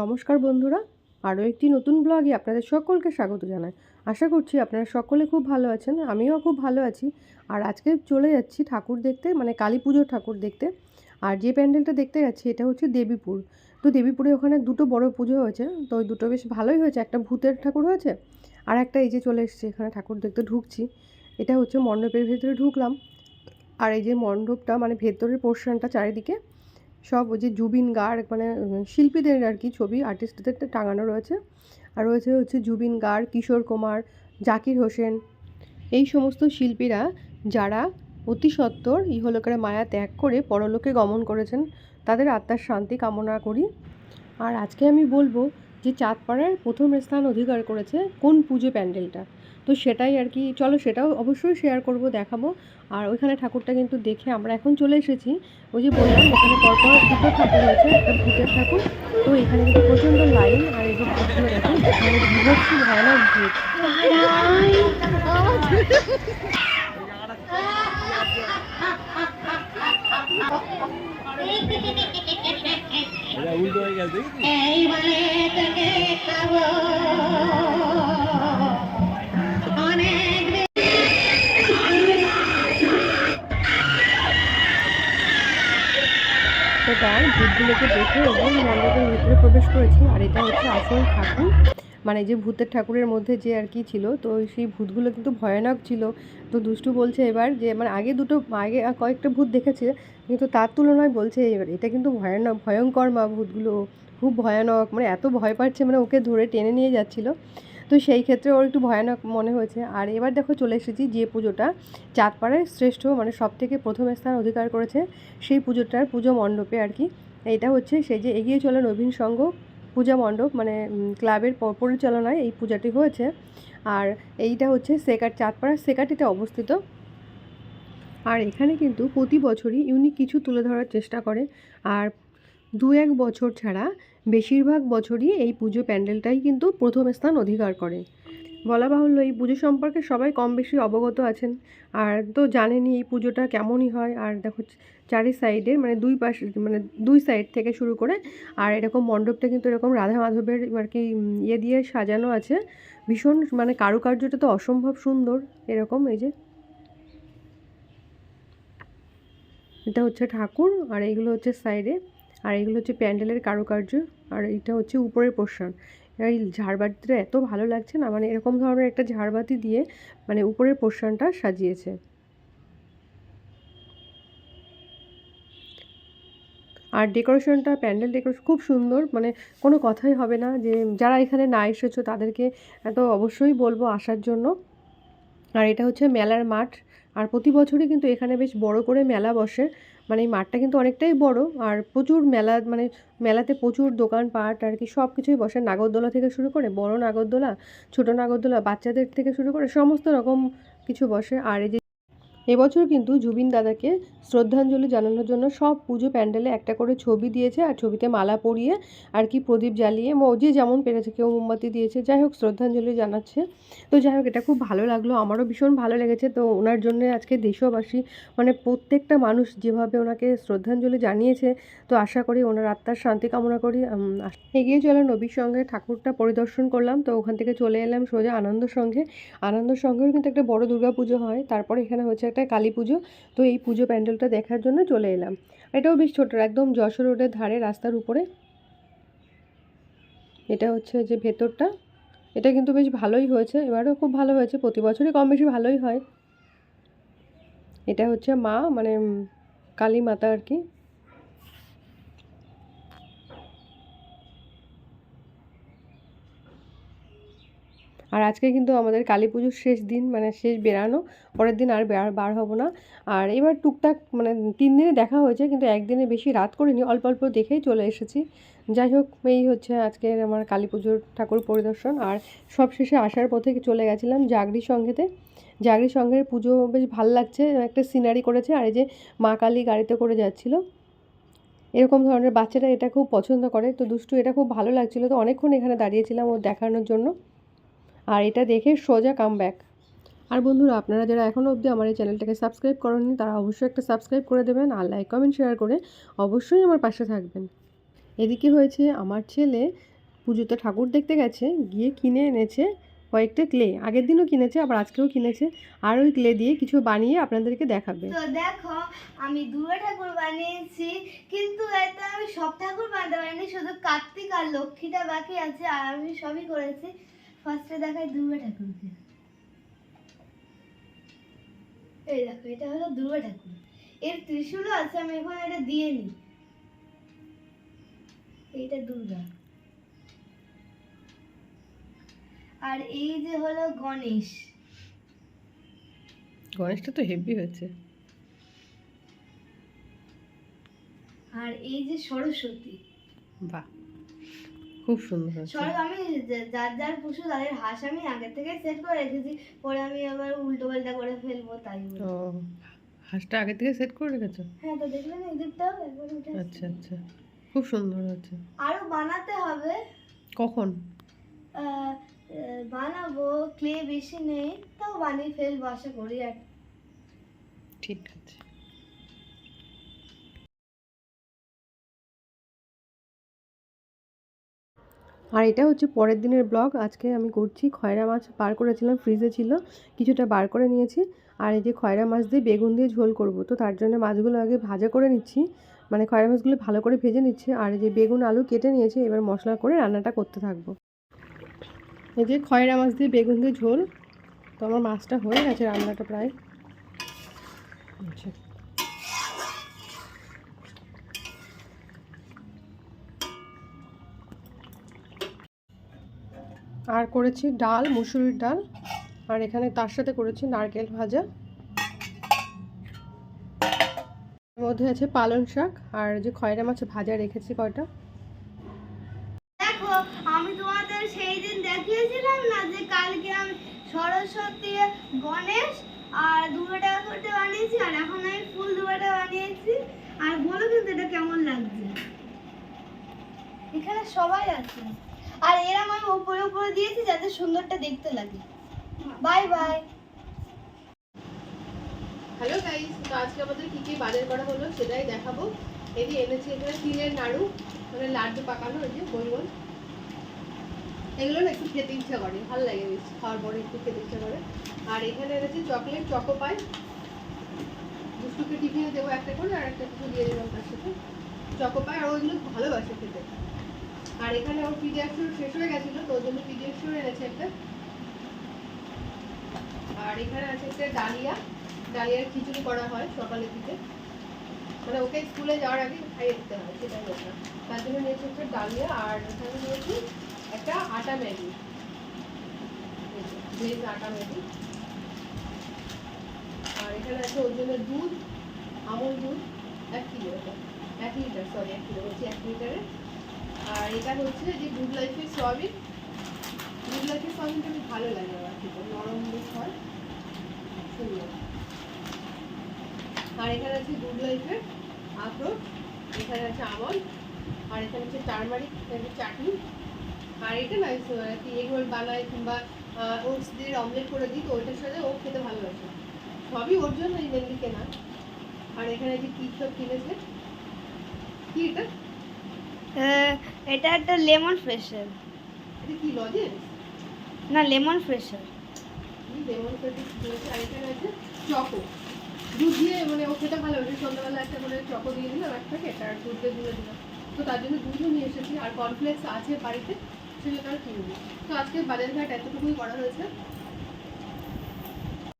নমস্কার বন্ধুরা, আরও একটি নতুন ব্লগে আপনাদের সকলকে স্বাগত জানাই। আশা করছি আপনারা সকলে খুব ভালো আছেন, আমিও খুব ভালো আছি। আর আজকে চলে যাচ্ছি ঠাকুর দেখতে মানে কালী পুজোর ঠাকুর দেখতে। আর যে প্যান্ডেলটা দেখতে যাচ্ছি এটা হচ্ছে দেবীপুর। তো দেবীপুরে ওখানে দুটো বড় পুজো হয়েছে, তো ওই দুটো বেশ ভালোই হয়েছে। একটা ভূতের ঠাকুর হয়েছে, আর একটা এই যে চলে এসেছে, এখানে ঠাকুর দেখতে ঢুকছি। এটা হচ্ছে মণ্ডপের ভেতরে ঢুকলাম। আর এই যে মণ্ডপটা মানে ভেতরের পোর্শনটা চারিদিকে সব ওই যে জুবিন গার্গ মানে শিল্পীদের আর কি ছবি আর্টিস্টদের টাঙানো রয়েছে। আর রয়েছে হচ্ছে জুবিন গার্গ, কিশোর কুমার, জাকির হোসেন। এই সমস্ত শিল্পীরা যারা অতি সত্বর ইহলোকের মায়া ত্যাগ করে পরলোকে গমন করেছেন, তাদের আত্মার শান্তি কামনা করি। আর আজকে আমি বলব যে চাঁদপাড়ার প্রথম স্থান অধিকার করেছে কোন পুজো প্যান্ডেলটা? তো সেটাই আর কি। চলো সেটাও অবশ্যই শেয়ার করব দেখাবো। আর ওইখানে ঠাকুরটা কিন্তু দেখে আমরা এখন চলে এসেছি। ওই যে বললাম এখানে পরপর দুটো ঠাকুর আছে একটা ভূতের ঠাকুর। তো এখানে কিন্তু প্রচণ্ড লাইন আর এই যে ভূতগুলো এখানে বিভৎস ভয়ানক ভূত। এটা উল্টো হয়ে গেছে ভূতগুলোকে দেখে এবং মণ্ডপের ভিতরে প্রবেশ করেছি। আর এটা হচ্ছে আসল ঠাকুর। মানে যে ভূতের ঠাকুরের মধ্যে যে আর কি ছিল, তো সেই ভূতগুলো কিন্তু ভয়ানক ছিল। তো দুষ্টু বলছে এবার যে মানে আগে দুটো, আগে কয়েকটা ভূত দেখেছে, কিন্তু তার তুলনায় বলছে এবার এটা কিন্তু ভয়ানক, ভয়ঙ্কর মা ভূতগুলো। খুব ভয়ানক মানে এত ভয় পাচ্ছে মানে ওকে ধরে টেনে নিয়ে যাচ্ছিল। তো সেই ক্ষেত্রে ওর একটু ভয়ানক মনে হয়েছে। আর এবার দেখো চলে এসেছি যে পুজোটা। চাঁদপাড়ায় শ্রেষ্ঠ মানে সব থেকে প্রথম স্থান অধিকার করেছে সেই পুজোটার পুজো মণ্ডপে আর কি। এইটা হচ্ছে সেই যে এগিয়ে চলে নবীন সংঘ পূজা মণ্ডপ মানে ক্লাবের পরিচালনায় এই পূজাটি হয়েছে। আর এইটা হচ্ছে সেকাট চাঁদপাড়া, সেকাটিতে অবস্থিত। আর এখানে কিন্তু প্রতি বছরই ইউনিক কিছু তুলে ধরার চেষ্টা করে। আর দু এক বছর ছাড়া বেশিরভাগ বছরই এই পুজো প্যান্ডেলটাই কিন্তু প্রথম স্থান অধিকার করে। বলা বাহুল্য, এই পুজো সম্পর্কে সবাই কম বেশি অবগত আছেন। আর তো জানেনই এই পুজোটা কেমনই হয়। আর দেখো, চারি সাইডে মানে দুই পাশে মানে দুই সাইড থেকে শুরু করে, আর এরকম মণ্ডপটা কিন্তু এরকম রাধা মাধবের আর কি ইয়ে দিয়ে সাজানো আছে। ভীষণ মানে কারুকার্যটা তো অসম্ভব সুন্দর, এরকম এই যে। এটা হচ্ছে ঠাকুর, আর এইগুলো হচ্ছে সাইডে আর এইগুলো হচ্ছে প্যান্ডেলের কারুকার্য, আর এটা হচ্ছে উপরের পোর্শন এই ঝাড়বাতিটা এত ভালো লাগছে না মানে এরকম ধরনের একটা ঝাড়বাতি দিয়ে মানে উপরের পোর্শনটা সাজিয়েছে। আর ডেকোরেশনটা, প্যান্ডেল ডেকোরেশন খুব সুন্দর মানে কোনো কথাই হবে না যে যারা এখানে না এসেছ তাদেরকে তো অবশ্যই বলব আসার জন্য। আর এটা হচ্ছে মেলার মাঠ, আর প্রতি বছরই কিন্তু এখানে বেশ বড় করে মেলা বসে। মানে এই মাঠটা কিন্তু অনেকটাই বড় আর প্রচুর মেলা মানে মেলাতে প্রচুর দোকানপাট আর কি সব কিছুই বসে। নাগরদোলা থেকে শুরু করে বড় নাগরদোলা, ছোট নাগরদোলা, বাচ্চাদের থেকে শুরু করে সমস্ত রকম কিছু বসে। আর এই যে এবছর কিন্তু জুবিন দাদাকে শ্রদ্ধাঞ্জলি জানানোর জন্য সব পুজো প্যান্ডেলে একটা করে ছবি দিয়েছে আর ছবিতে মালা পরিয়ে আর কি প্রদীপ জ্বালিয়ে যে যেমন পেরেছে, কেউ মোমবাতি দিয়েছে। যাই হোক, শ্রদ্ধাঞ্জলি জানাচ্ছে। তো যাই হোক, এটা খুব ভালো লাগল। আমারও ভীষণ ভালো লেগেছে। তো ওনার জন্য আজকে দেশবাসী মানে প্রত্যেকটা মানুষ যেভাবে ওনাকে শ্রদ্ধাঞ্জলি জানিয়েছে, তো আশা করি ওনার আত্মার শান্তি কামনা করি। এগিয়ে চলে নবীর সঙ্গে ঠাকুরটা পরিদর্শন করলাম। তো ওখান থেকে চলে এলাম সোজা আনন্দ সঙ্গে। আনন্দ সঙ্গেও কিন্তু একটা বড় দুর্গা পুজো হয়। তারপরে এখানে হচ্ছে একটা কালী পুজো। তো এই পুজো প্যান্ডেলটা দেখার জন্য চলে এলাম। এটাও বেশ ছোট, একদম যশোর রোডের ধারে রাস্তার উপরে। এটা হচ্ছে যে ভেতরটা। এটা কিন্তু বেশ ভালোই হয়েছে, এবারও খুব ভালো হয়েছে, প্রতি বছরই কম বেশি ভালোই হয়। এটা হচ্ছে মা মানে কালী মাতা আর কি। আর আজকে কিন্তু আমাদের কালী পুজোর শেষ দিন মানে শেষ বেরানো পরের দিন আর বার হব না। আর এবার টুকটাক মানে তিন দিনে দেখা হয়েছে, কিন্তু একদিনে বেশি রাত করিনি, অল্প অল্প দেখেই চলে এসেছি। যাই হোক, এই হচ্ছে আজকের আমার কালী পুজোর ঠাকুর পরিদর্শন। আর সব শেষে আসার পথে চলে গেছিলাম জাগরি সঙ্ঘেতে জাগরি সঙ্ঘের পুজো বেশ ভালো লাগছে, একটা সিনারি করেছে, আর এই যে মা কালী গাড়িতে করে যাচ্ছিল। এরকম ধরনের বাচ্চারা এটা খুব পছন্দ করে। তো দুষ্টু, এটা খুব ভালো লাগছিল। তো অনেকক্ষণ এখানে দাঁড়িয়েছিলাম ও দেখানোর জন্য। আর এটা দেখে সোজা কাম ব্যাক আর বন্ধুরা, আপনারা যারা এখনও অবধি আমার এই চ্যানেলটাকে সাবস্ক্রাইব করেননি, তারা অবশ্যই একটা সাবস্ক্রাইব করে দেবেন আর লাইক কমেন্ট শেয়ার করে অবশ্যই আমার পাশে থাকবেন। এদিকে হয়েছে, আমার ছেলে পুজোতে ঠাকুর দেখতে গেছে, গিয়ে কিনে এনেছে কয়েকটা ক্লে আগের দিনও কিনেছে, আবার আজকেও কিনেছে। আর ওই ক্লে দিয়ে কিছু বানিয়ে আপনাদেরকে দেখাবে। তো দেখো, আমি দুর্গা ঠাকুর বানিয়েছি, কিন্তু এটা আমি সব ঠাকুর বানাতে পারিনি, শুধু কার্তিক আর লক্ষ্মীটা বাকি আছে, আর আমি সবই করেছি। ফার্স্টে দেখায় দুর্গা ঠাকুরকে। এই দেখো এটা হলো দুর্গা ঠাকুর। এর ত্রিশূলও আছে আমি এখন এটা দিয়ে নিই। এইটা দুর্গা। আর এই যে হলো গণেশ। গণেশটা তো হেভি হয়েছে। আর এই যে সরস্বতী। বাহ। খুব সুন্দর সরব আমি যার যার পশু তাদের হাঁস আমি আগে থেকে সেট করে রেখেছি। পরে আমি আবার উল্টো পাল্টা করে ফেলব তাই। ও হাঁসটা আগে থেকে সেট করে রেখেছো? হ্যাঁ তো দেখলেন এদিকটাও একবার উঠে আচ্ছা আচ্ছা। খুব সুন্দর হয়েছে। আরও বানাতে হবে। কখন? বানাবো ক্লে বেশি নেই তাও বানিয়ে ফেলব আশা করি আর। ঠিক আছে। আর এটা হচ্ছে পরের দিনের ব্লগ। আজকে আমি করছি খয়রা মাছ বার করেছিলাম, ফ্রিজে ছিল, কিছুটা বার করে নিয়েছি। আর এই যে খয়রা মাছ দিয়ে বেগুন দিয়ে ঝোল করব, তো তার জন্য মাছগুলো আগে ভাজা করে নিচ্ছি। মানে খয়রা মাছগুলো ভালো করে ভেজে নিচ্ছে। আর এই যে বেগুন, আলু কেটে নিয়েছি, এবার মশলা করে রান্নাটা করতে থাকব। এই যে খয়রা মাছ দিয়ে বেগুন দিয়ে ঝোল, তো আমার মাছটা হয়ে গেছে রান্নাটা প্রায়। আচ্ছা আর করেছি ডাল, মুসুরির ডাল, আর এখানে তার সাথে করেছি নারকেল ভাজা। মধ্যে আছে পালং শাক, আর যে খয়রা মাছ ভাজা রেখেছি কয়টা। দেখো, আমি তোমাদের সেই দিন দেখিয়েছিলাম না যে কালকে আমি সরস্বতী, গণেশ আর দুর্গা ঠাকুরটা বানিয়েছি, আর এখন আমি ফুল দুর্গাটা বানিয়েছি। আর বলো কিন্তু এটা কেমন লাগছে? এখানে সবাই আছে। আর এরম আমি উপরে উপরে দিয়েছি যাতে সুন্দরটা দেখতে লাগে। বাই বাই হ্যালো গাইস তো আজকে আমাদের কী কী বাজার করা হলো সেটাই দেখাবো। এই যে এনেছি এখানে তিলের নাড়ু মানে লাড্ডু পাকানো ওই যে গোল গোল এগুলো না একটু খেতে ইচ্ছা করে, ভালো লাগে খাওয়ার পরে একটু খেতে ইচ্ছা করে। আর এখানে এনেছি চকলেট, চকো পাই। দুষ্টুকে টিফিনে দেবো একটা করে আর একটা কিছু দিয়ে দেবো তার সাথে। চকো পাই আর ওইগুলো ভালোবাসে খেতে। আর এখানে ওর পিডিয়াক্সর শেষ হয়ে গেছিল, তো ওর জন্য পিডিয়াক্সর এনেছে একটা। আর এখানে আছে একটা ডালিয়া। ডালিয়ার খিচুড়ি করা হয় সকালের দিকে। মানে ওকে স্কুলে যাওয়ার আগে খাইয়ে দিতে হয়, সেটাই ব্যাপার তার জন্য নিয়েছি হচ্ছে ডালিয়া আর এখানে নিয়েছি একটা atta Maggi. Veg atta Maggi. আর এখানে আছে ওর জন্য দুধ, আমল দুধ, এক কিলো এক লিটার সরি এক কিলো, বলছি এক লিটারের। আর এটা হচ্ছে যে গুড লাইফের সয়াবিন। গুড লাইফের সয়াবিনটা বেশ ভালো লাগে আমার খেতে, নরম বেশ হয়। সুন্দর। আর এখানে আছে গুড লাইফের আখরোট, এখানে আছে আমল, আর এখানে হচ্ছে টারমারিক, এখানে চাটনি। আর এটা না আর কি এগ রোল বানায় কিংবা ওটস দিয়ে অমলেট করে দিই, তো ওইটার সাথে ও খেতে ভালোবাসে। সবই ওর জন্যই মেনলি কেনা। আর এখানে যে কী সব কিনেছে, কি এটা? এটা একটা লেমন ফ্রেশার এটা কি লজেন্স না লেমন ফ্রেশার লেমন দিয়েছে আর এখানে আছে চকো। দুধ দিয়ে মানে ও খেতে ভালোবাসে সন্ধ্যাবেলা একটা করে চকো দিয়ে দিলাম এক প্যাকেট আর দুধ দিয়ে দিলে দিলাম। তো তার জন্য দুধও নিয়ে এসেছি আর কর্নফ্লেক্স আছে বাড়িতে সেগুলো তার কিনবি। তো আজকে বাজার ঘাট এতটুকুই করা হয়েছে।